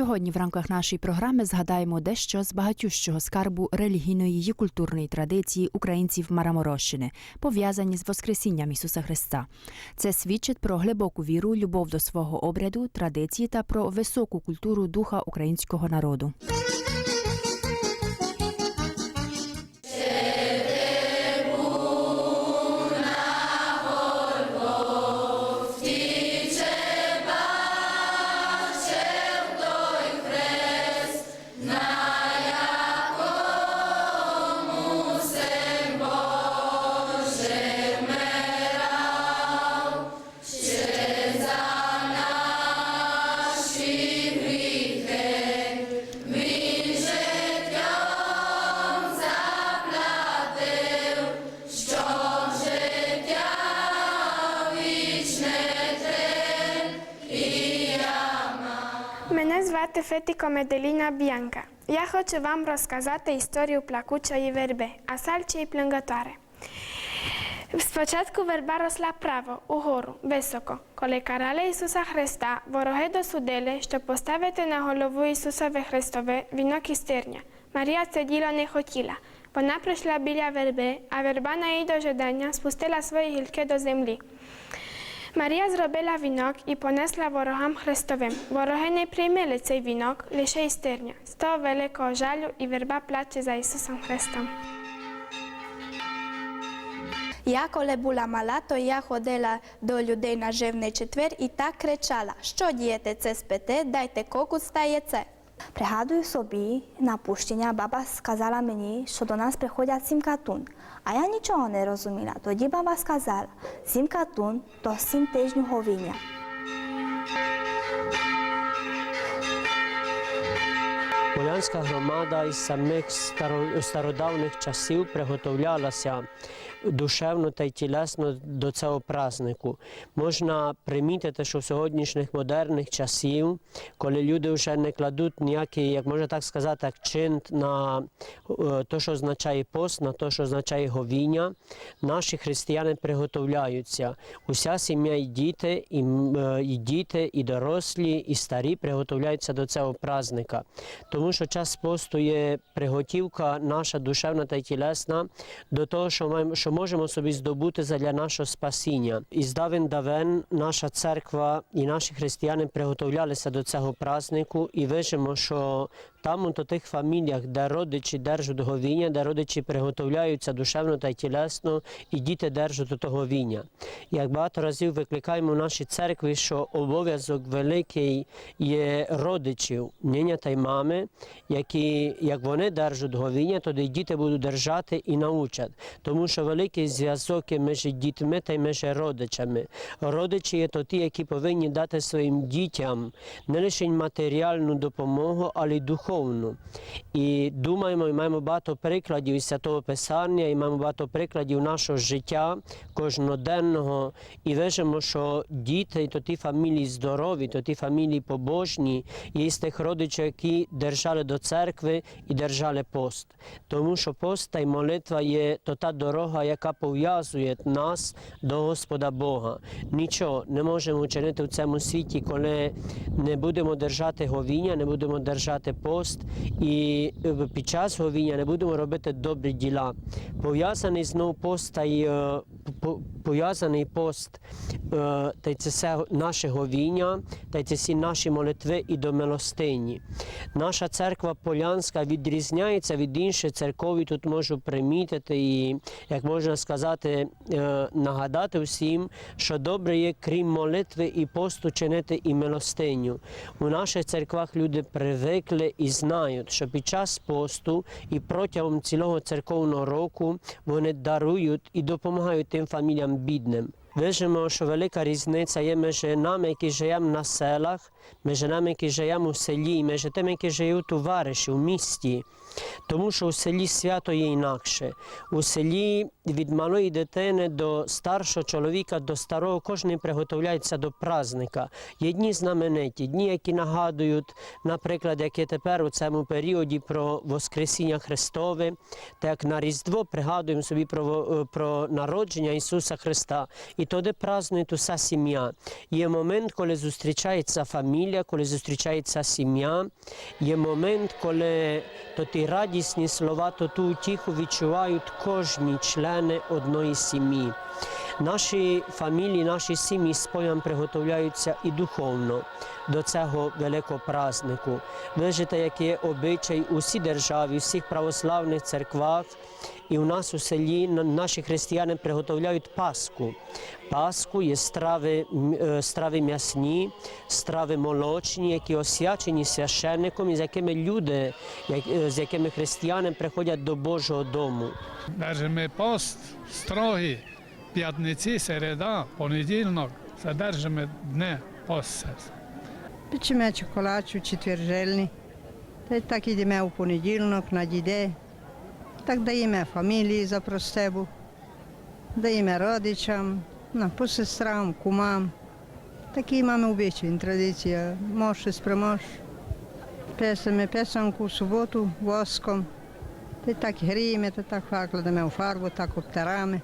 Сьогодні в рамках нашої програми згадаємо дещо з багатющого скарбу релігійної і культурної традиції українців Мараморощини, пов'язані з Воскресінням Ісуса Христа. Це свідчить про глибоку віру, любов до свого обряду, традиції та про високу культуру духа українського народу. Мене звати Фетіко Меделіна Б'янка. Я хочу вам розказати історію плакучої верби, а й плюнготари. Спочатку верба росла право, угору, високо. Коли карали Ісуса Христа, вороги досудили, щоб поставити на голову Ісусове Христове вінок і стирня. Марія це діло не хотіла. Вона прийшла біля верби, а верба на її дожидання спустила свої гілки до землі. Марія зробила вінок і понесла ворогам Христовим. Вороги не приймали цей вінок, лише й. З того великого жалю і верба плаче за Ісусом Христом. Я, коли була мала, то я ходила до людей на живний четвер і так кричала: що дієте це спите, дайте кокус та. Пригадую собі напущення, баба сказала мені, що до нас приходять сім катун. А я нічого не розуміла. Тоді баба сказала, сім катун то сім тижнів говіння. Полянська громада із самих старо- стародавних часів приготовлялася душевно та й тілесно до цього празнику. Можна примітити, що в сьогоднішніх модерних часів, коли люди вже не кладуть ніякий, як можна так сказати, акцент на те, що означає пост, на те, що означає говіння, наші християни приготовляються. Уся сім'я і діти, і, е, і діти, і дорослі, і старі приготовляються до цього празника. Тому що час посту є приготівка наша душевна та тілесна до того, що маємо, що можемо собі здобути задля нашого спасіння. І з давен давен наша церква і наші християни приготовлялися до цього празнику, і вижимо, що там у тих фаміліях, де родичі держать говіння, де родичі приготовляються душевно та тілесно, і діти держать того говіння. Як багато разів викликаємо в нашій церкві, що обов'язок великий є родичів, няня та й мами, які, як вони держать говіння, тоді діти будуть держати і научать. Тому що великий зв'язок є між дітьми та й між родичами. Родичі є то ті, які повинні дати своїм дітям не лише матеріальну допомогу, але й духовну. І думаємо, і маємо багато прикладів із святого Писання, і маємо багато прикладів нашого життя кожноденного. І вижимо, що діти, то ті фамілії здорові, то ті фамілії побожні, є з тих родичів, які держали до церкви і держали пост. Тому що пост та й молитва є то та дорога, яка пов'язує нас до Господа Бога. Нічого не можемо чинити в цьому світі, коли не будемо держати говіння, не будемо держати пост, і е, під час говіння не будемо робити добрі діла. Пов'язаний знов пост та й е, пов'язаний пост, е, та й це все наше говіння, та й це всі наші молитви і до милостині. Наша церква Полянська відрізняється від інших церков, і тут можу примітити і, як можна сказати, нагадати всім, що добре є, крім молитви і посту, чинити і милостиню. У наших церквах люди привикли і знають, що під час посту і протягом цілого церковного року вони дарують і допомагають тим фаміліям бідним. Вижимо, що велика різниця є між нами, які живемо на селах, між нами, які живемо у селі, між тими, які живуть у вариші, у місті. Тому що у селі свято є інакше. У селі від малої дитини до старшого чоловіка, до старого, кожен приготовляється до празника. Є дні знамениті, дні, які нагадують, наприклад, як є тепер у цьому періоді про Воскресіння Христове, так на Різдво пригадуємо собі про, про народження Ісуса Христа. І тоді празднує уся сім'я. Є момент, коли зустрічається фамілія, коли зустрічається сім'я. Є момент, коли то ті радісні слова, то ту утіху відчувають кожні члени одної сім'ї. Наші фамілії, наші сім'ї споям приготовляються і духовно до цього великого празднику. Бачите, який є обичай у всій державі, у всіх православних церквах. І у нас у селі наші християни приготовляють Пасху. Пасху є страви, е, страви м'ясні, страви молочні, які освячені священником, і з якими люди, е, з якими християни приходять до Божого дому. Держимо пост строгий, п'ятниці, середа, понедільник. Це держимо дне пост. Печемо чоколад у четвер жельний. Та так йдемо у понеділок на дітей. Так даємо фамілії за простебу, даємо родичам, ну, посестрам, кумам. Такі маємо обичаї, традиція. Мож і спримож. Песимо песанку в суботу воском. Та так гріємо, та так кладемо у фарбу, так обтираємо.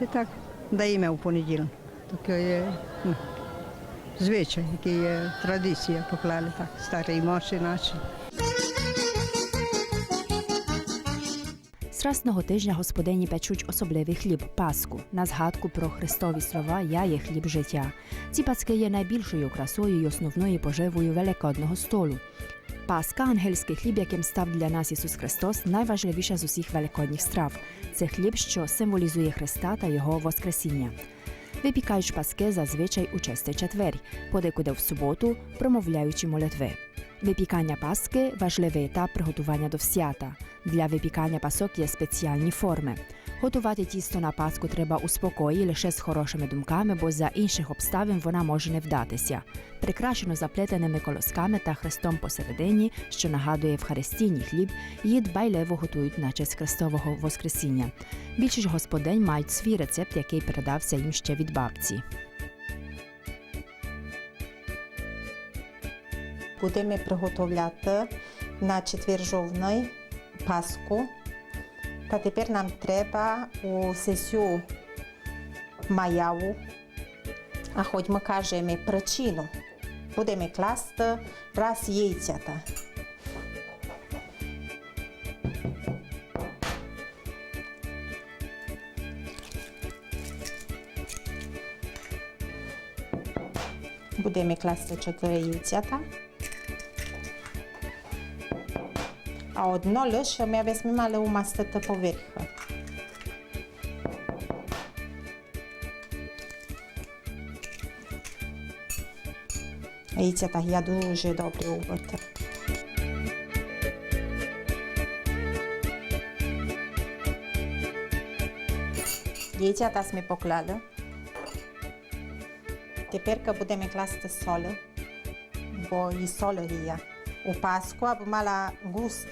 Й так даємо у понеділок. Таке є ну, звичай, який є традиція поклали так, старі моші наші. Страсного тижня господині печуть особливий хліб паску на згадку про Христові слова Я є хліб життя. Ці паски є найбільшою красою і основною поживою великодного столу. Паска ангельський хліб, яким став для нас Ісус Христос, найважливіша з усіх великодніх страв. Це хліб, що символізує Христа та Його Воскресіння. Випікають паски зазвичай у частий четвер, подекуди в суботу, промовляючи молитви. Випікання паски важливий етап приготування до свята. Для випікання пасок є спеціальні форми. Готувати тісто на паску треба у спокої лише з хорошими думками, бо за інших обставин вона може не вдатися. Прикрашено заплетеними колосками та хрестом посередині, що нагадує в Евхаристійний хліб, її дбайливо готують на честь Христового Воскресіння. Більшість господинь мають свій рецепт, який передався їм ще від бабці. Будемо приготовляти на четвер жовтний паску. Та тепер нам треба у сесію маяву, а хоч ми кажемо причину, будемо класти раз яйцята. Будемо класти 4 яйцята. А одно лише ми візьмемо мали умастити поверх. Яйцята я дуже добре убити. Яйцята ми поклали. Тепер будемо класти солі, бо і солі є. У паску або мала густ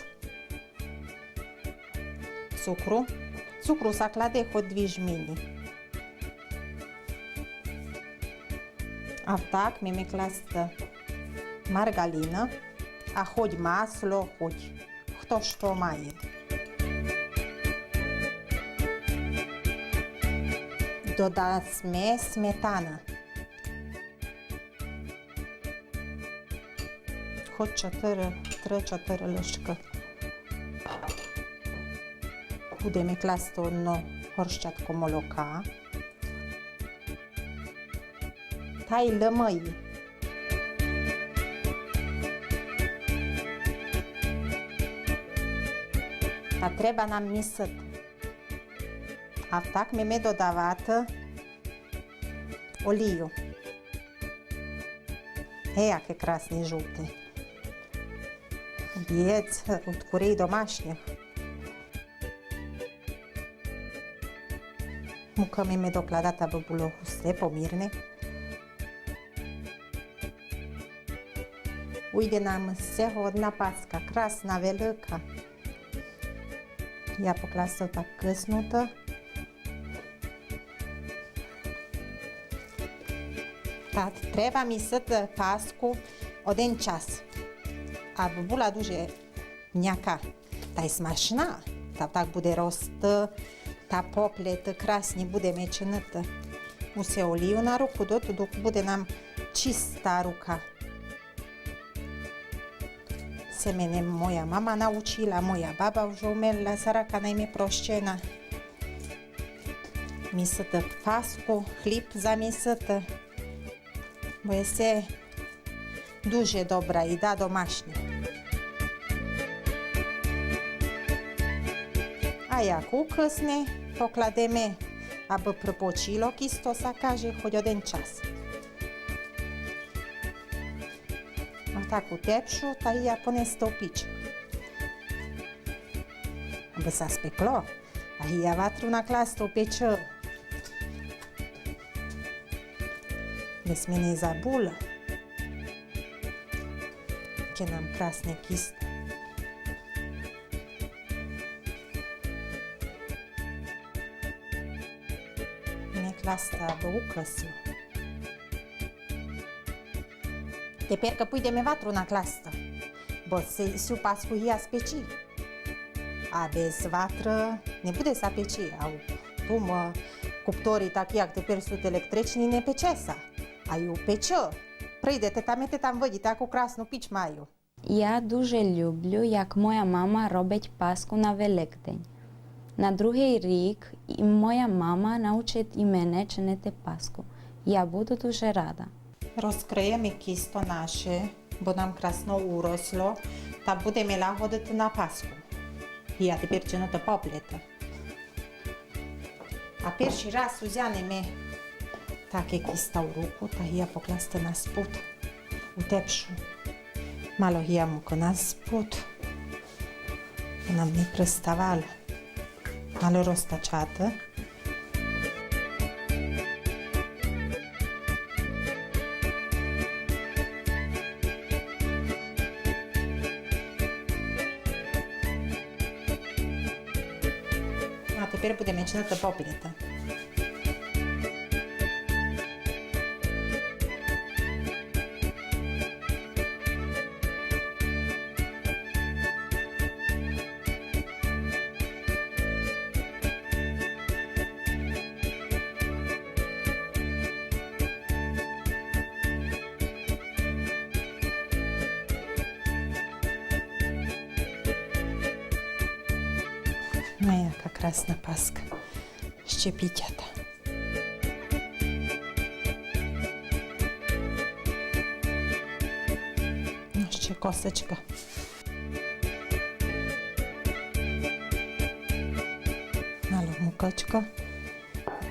цукру. Цукру закладе хоч дві жмені. А так ми класти маргаліна, а хоч масло, хоч хто що має. Додасме сметана. Хоч 4, 3-4 ложки. Будемо класти одну горщатку молока. Та й лимої. А треба нам місити. А так ми додавати олію. Е, який красний жовтий. Бієць від курей домашніх. Муками ми докладати, аби було густе, помірне. Уйде нам з цього одна паска, красна, велика. Я покласти так киснуто. Так, треба місити паску один час, аби була дуже м'яка та й смачна. Та так буде ta popletă, krasni budeme činiti. Vse oliju na ruku dotu dok bude nam čista ruka. Se mene moja mama naučila, moja baba už umela, zaraka naj mi proščena. Misete pasku, hlib zamisete. Bo je se duže dobra i da domašnja. aia cu kısne, poklademe, aby prpočilo kisto sa kaže, choď jeden čas. No takú tepšu, tá ja pones to pič. Aby sa speklo, a ja vatru naklas to pečo. Nesmie ne zabula. Keď nám krásne kisto. Neclasta do ucăsiu. Tepер că pui vatru na clasta. Bo se su pascu ia speci. A bez vatră ne bude sa peci. Au tu mă cuptorii tak jak tepер sunt electrичni ne pecesa. Аю печо. Прийдете там і там видите, таку красну піч маю. Я дуже люблю, як моя мама робить паску на Великдень. На другий рік моя мама навчить і мене чинити паску. Я буду дуже рада. Розкриємо кісто наше, бо нам красно уросло, та будемо лагодити на Пасху. Я тепер чинити попліти. А перший раз узянемо таке кісто в руку, та я покласти на спут, у тепшу. Мало я муку на спут. Нам не приставало. Мало розтачати. А тепер будемо чинити попліти. Ну, яка красна паска. Ще пітята. Ну, ще косочка. Мало мукачка.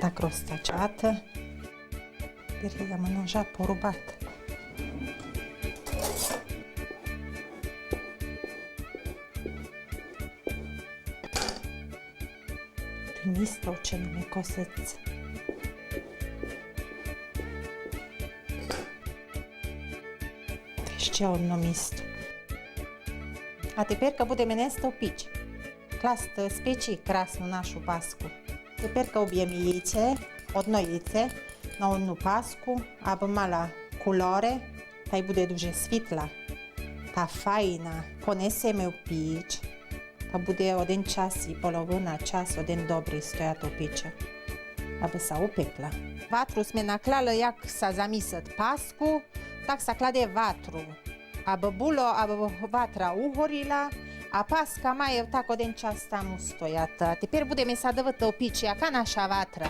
Так розтачати. Беремо ножа порубати. Місто вчинами коситься. Ще одно місто. А тепер будемо нести в піч. Класти з печі красну нашу паску. Тепер об'ємо яйце, одно яйце на одну паску, аби мала кольори, та й буде дуже світла та файна. Понесемо в піч. Та буде один час і половина час, один добрий стояти у печі, аби се upekla. Vatru sme naklali, jak sa zamislet pasku, tak sa klade vatru. Aby було, аби ватра угоріла, а паска має так один час там стояти. А тепер будемо садити у піч, яка наша ватра.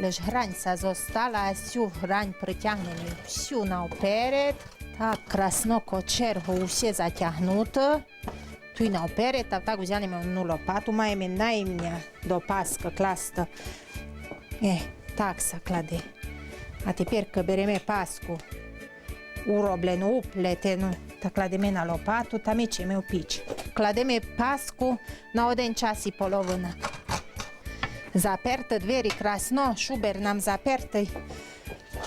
Лиш грань се зостала, а всю грань притягнемо всю наперед. Так красно кочерго усе затягнуто. Tu na opere, ta tak uzjanemo одну лопату, маємо найменя до паска класта. Е, так са кладе. А тепер ка береме паску, уроблену, уплетену, та кладеме на лопату, та мечеме у піч. Кладеме паску на один час і половина. Заперти двері красно, шубер нам запертий.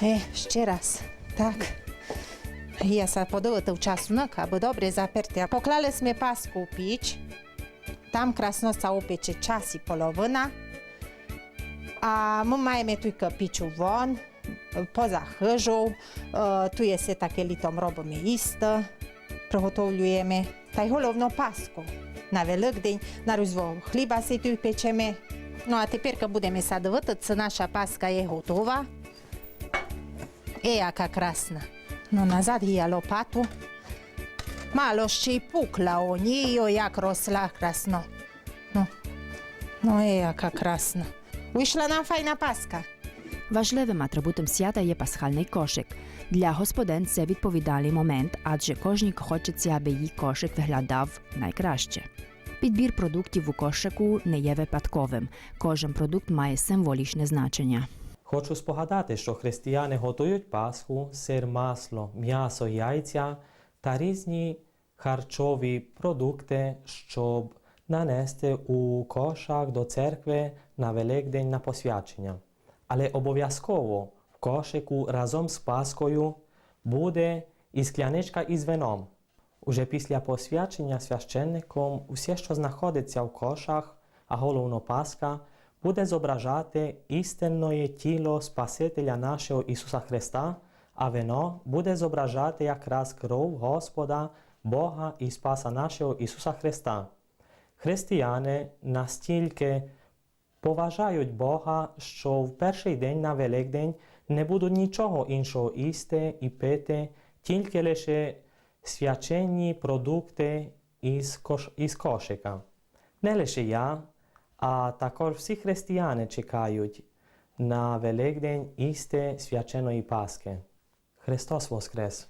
Е, ще раз. Так. Подивити в часник, аби добре заперти. Поклали сме паску у піч. Там красно се опече час і половина. А ми маємо тільки пічу вон, поза хижу. Tu je все таке літом робимо їсти, приготовлюємо. Та й головно паску. На Великдень на Різдво хліба си тут печемо, Ну а тепер, коли будемо садити, це наша паска є готова. І яка красна. Назад її лопату. Мало ще й пукла у о, як росла красно. Ну, ну і яка красна. Вийшла нам файна паска. Важливим атрибутом свята є пасхальний кошик. Для господин це відповідальний момент, адже кожній хочеться, аби її кошик виглядав найкраще. Підбір продуктів у кошику не є випадковим. Кожен продукт має символічне значення. Хочу спогадати, що християни готують пасху, сир, масло, м'ясо, яйця та різні харчові продукти, щоб нанести у кошах до церкви на Великдень на посвячення. Але обов'язково в кошику разом з паскою буде і скляничка із вином. Уже після посвячення священником усе, що знаходиться в кошах, а головно Пасха, буде зображати істинне тіло Спасителя нашого Ісуса Христа, а вино буде зображати якраз кров Господа, Бога і Спаса нашого Ісуса Христа. Християни настільки поважають Бога, що в перший день на Великдень не будуть нічого іншого їсти і пити, тільки лише свячені продукти із, кош... із кошика. Не лише я, а також всі християни чекають на Великдень їсти свяченої Пасхи. Христос Воскрес!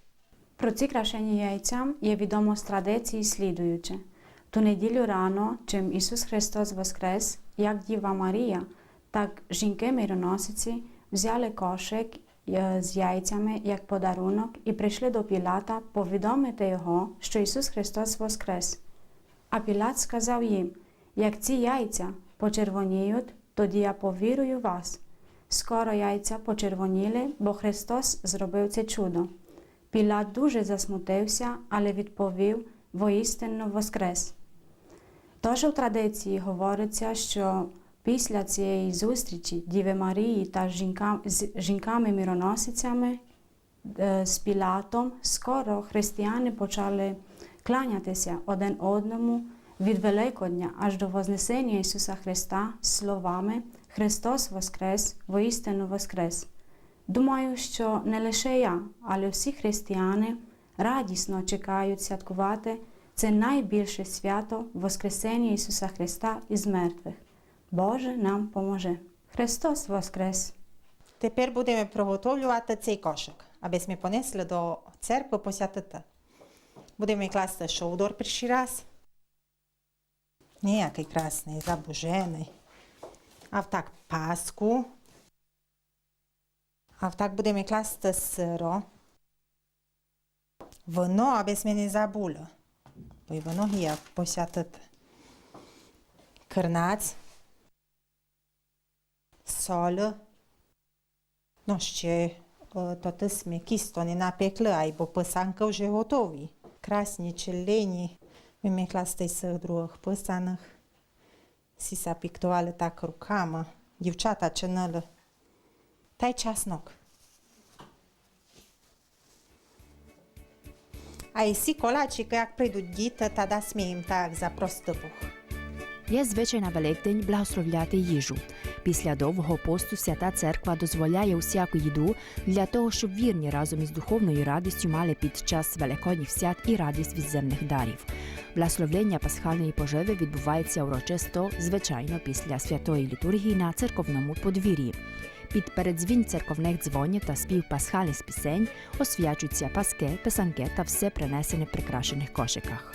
Про ці крашені яйця є відомо з традиції слідуюче. Ту неділю рано, чим Ісус Христос воскрес, як Діва Марія, так жінки мироносиці взяли кошик е, з яйцями як подарунок і прийшли до Пілата повідомити його, що Ісус Христос воскрес. А Пілат сказав їм: як ці яйця почервоніють, тоді я повірую вас. Скоро яйця почервоніли, бо Христос зробив це чудо. Пілат дуже засмутився, але відповів воістину воскрес. Тож у традиції говориться, що після цієї зустрічі Діви Марії та жінка, з жінками-міроносицями е, з Пілатом скоро християни почали кланятися один одному від Великодня аж до Вознесення Ісуса Христа словами Христос Воскрес, воістину Воскрес. Думаю, що не лише я, але всі християни радісно чекають святкувати це найбільше свято Воскресення Ісуса Христа із мертвих. Боже нам поможе. Христос Воскрес! Тепер будемо приготовлювати цей кошик, аби ми понесли до церкви посвятити. Будемо класти шоудор перший раз. Ніякий красний, забужений. А втак паску. А втак будемо класти сиро. Вино, аби ми не забули. Бо й вино є посвятити. Кернац. Соль. Ну, ще то ти ми кісто не напекли, а й бо писанки вже готові. Красні, челені. Ми ми класти з других писаних. Всі запіктували так руками. Дівчата чинили. Та й часнок. А і всі колачики, як прийдуть діти, тоді сміємо так запрости Бог. Є звичай на Великдень благословляти їжу. Після довгого посту свята церква дозволяє усяку їду для того, щоб вірні разом із духовною радістю мали під час великодніх свят і радість від земних дарів. Благословлення пасхальної поживи відбувається урочисто, звичайно, після святої літургії на церковному подвір'ї. Під передзвін церковних дзвонів та спів пасхальних пісень освячуються паски, писанки та все принесене в прикрашених кошиках.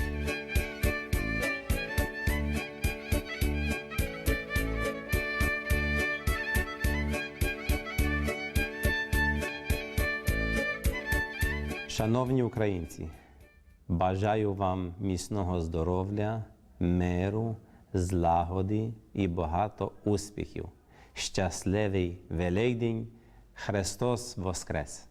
Шановні українці, бажаю вам міцного здоров'я, миру, злагоди і багато успіхів. Щасливий Великдень! Христос Воскрес!